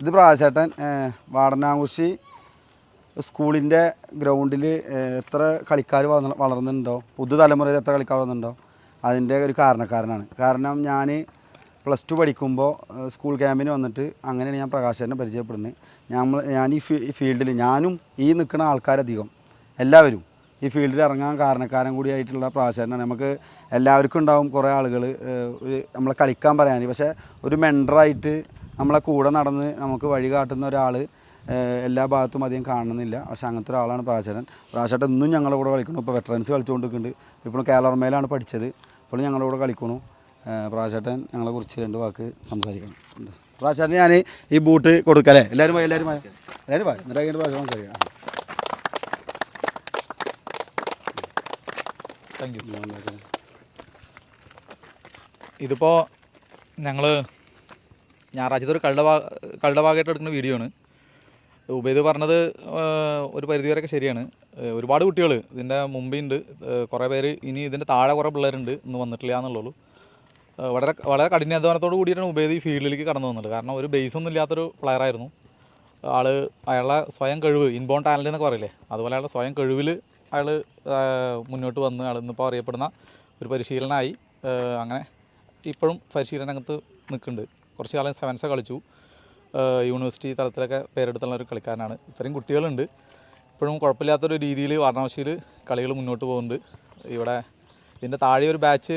ഇത് പ്രാശേട്ടൻ വാടനാകുശി സ്കൂളിന്റെ ഗ്രൗണ്ടിൽ എത്ര കളിക്കാർ വളർന്നുണ്ടോ? പുതുതലമുറയിൽ എത്ര കളിക്കാർ വളർന്നുണ്ടോ? അതിന്റെ ഒരു കാരണക്കാരനാണ്. കാരണം ഞാൻ പ്ലസ് ടു പഠിക്കുമ്പോൾ സ്കൂൾ ക്യാമ്പിന് വന്നിട്ട് അങ്ങനെയാണ് ഞാൻ പ്രകാശനെ പരിചയപ്പെടുന്നത്. നമ്മൾ ഞാൻ ഈ ഫീൽഡിൽ ഞാനും ഈ നിൽക്കുന്ന ആൾക്കാരധികം എല്ലാവരും ഈ ഫീൽഡിൽ ഇറങ്ങാൻ കാരണക്കാരൻ കൂടിയായിട്ടുള്ള പ്രാശേരനാണ് നമുക്ക് എല്ലാവർക്കും ഉണ്ടാവും കുറേ ആളുകൾ ഒരു നമ്മളെ കളിക്കാൻ പറയാൻ. പക്ഷേ ഒരു മെൻഡറായിട്ട് നമ്മളെ കൂടെ നടന്ന് നമുക്ക് വഴി കാട്ടുന്ന ഒരാൾ എല്ലാ ഭാഗത്തും അധികം കാണുന്നില്ല. പക്ഷെ അങ്ങനത്തെ ഒരാളാണ് പ്രാചരൻ പ്രാചേട്ടൻ ഇന്നും ഞങ്ങളുടെ കൂടെ കളിക്കുന്നു. ഇപ്പോൾ വെറ്ററൻസ് കളിച്ചുകൊണ്ടിരിക്കുന്നുണ്ട്. ഇപ്പോൾ കേരളമേലാണ് പഠിച്ചത്. ഇപ്പോൾ ഞങ്ങളുടെ കൂടെ കളിക്കണു പ്രാചേട്ടൻ ഞങ്ങളെ കുറിച്ച് രണ്ട് വാക്ക് സംസാരിക്കണം. എന്താ? പ്രാചേട്ടൻ ഞാൻ ഈ ബൂട്ട് കൊടുക്കല്ലേ എല്ലാവരും പോയി എല്ലാവരും പോയി എല്ലാവരും പോയി എന്നിട്ട് കഴിഞ്ഞിട്ട് ഭാഷ സംസാരിക്കണം താങ്ക് യു ഇതിപ്പോൾ ഞങ്ങൾ ഞായറാഴ്ചത്തെ ഒരു കള്ളവാ ഭാഗമായിട്ട് എടുക്കുന്ന വീഡിയോ ആണ്. ഉബൈദ് പറഞ്ഞത് ഒരു പരിധിവരെയൊക്കെ ശരിയാണ്. ഒരുപാട് കുട്ടികൾ ഇതിന്റെ മുമ്പുണ്ട്. കുറേ പേര് ഇനി ഇതിന്റെ താഴെ കുറേ പിള്ളേരുണ്ട് ഇന്ന് വന്നിട്ടില്ല എന്നുള്ളൂ വളരെ വളരെ കഠിനാധ്വാനത്തോട് കൂടിയിട്ടാണ് ഉബൈദ് ഈ ഫീൽഡിലേക്ക് കടന്നു വന്നത്. കാരണം ഒരു ബേസ് ഒന്നും ഇല്ലാത്തൊരു പ്ലെയർ ആയിരുന്നു. ആൾ അയാളുടെ സ്വയം കഴിവ് ഇൻബോൺ ടാലന്റ് എന്നൊക്കെ പറയില്ലേ? അതുപോലെ അയാളുടെ സ്വയം കഴിവിൽ അയാൾ മുന്നോട്ട് വന്ന് അയാൾ ഇന്നിപ്പോൾ അറിയപ്പെടുന്ന ഒരു പരിശീലനമായി അങ്ങനെ ഇപ്പോഴും പരിശീലന രംഗത്ത് നിൽക്കുന്നുണ്ട്. കുറച്ച് കാലം സെവൻസ് കളിച്ചു. യൂണിവേഴ്സിറ്റി തലത്തിലൊക്കെ പേരെടുത്തുള്ള ഒരു കളിക്കാരനാണ്. ഇത്രയും കുട്ടികളുണ്ട്. ഇപ്പോഴും കുഴപ്പമില്ലാത്തൊരു രീതിയിൽ വാരണാസിയിൽ കളികൾ മുന്നോട്ട് പോകുന്നുണ്ട്. ഇവിടെ ഇതിന്റെ താഴെ ഒരു ബാച്ച്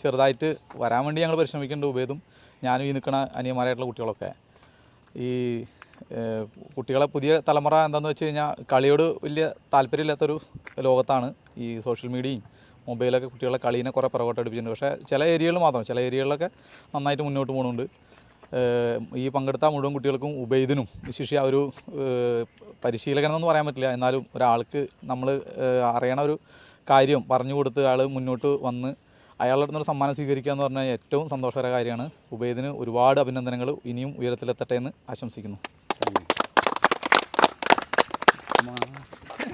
ചെറുതായിട്ട് വരാൻ വേണ്ടി ഞങ്ങൾ പരിശ്രമിക്കുന്നുണ്ട് ഉപേതും ഞാനും ഈ നിൽക്കുന്ന അനിയന്മാരായിട്ടുള്ള കുട്ടികളൊക്കെ. ഈ കുട്ടികളെ പുതിയ തലമുറ എന്താണെന്ന് വെച്ച് കഴിഞ്ഞാൽ കളിയോട് വലിയ താല്പര്യമില്ലാത്തൊരു ലോകത്താണ് ഈ സോഷ്യൽ മീഡിയയും മൊബൈലൊക്കെ കുട്ടികളെ കളീനെ കുറേ പുറകോട്ട് അടിപ്പിച്ചിട്ടുണ്ട്. പക്ഷേ ചില ഏരിയകളിൽ മാത്രം ചില ഏരിയകളിലൊക്കെ നന്നായിട്ട് മുന്നോട്ട് പോകുന്നുണ്ട് ഈ പങ്കെടുത്ത മുഴുവൻ കുട്ടികൾക്കും ഉബൈദിനും ആ ഒരു പരിശീലകനെന്ന് പറയാൻ പറ്റില്ല. എന്നാലും ഒരാൾക്ക് നമ്മൾ അറിയണ ഒരു കാര്യം പറഞ്ഞു കൊടുത്ത് ആൾ മുന്നോട്ട് വന്ന് അയാളുടെ അടുത്തൊരു സമ്മാനം സ്വീകരിക്കുക എന്ന് പറഞ്ഞാൽ ഏറ്റവും സന്തോഷകര കാര്യമാണ്. ഉബൈദിന് ഒരുപാട് അഭിനന്ദനങ്ങൾ ഇനിയും ഉയരത്തിലെത്തട്ടെ എന്ന് ആശംസിക്കുന്നു.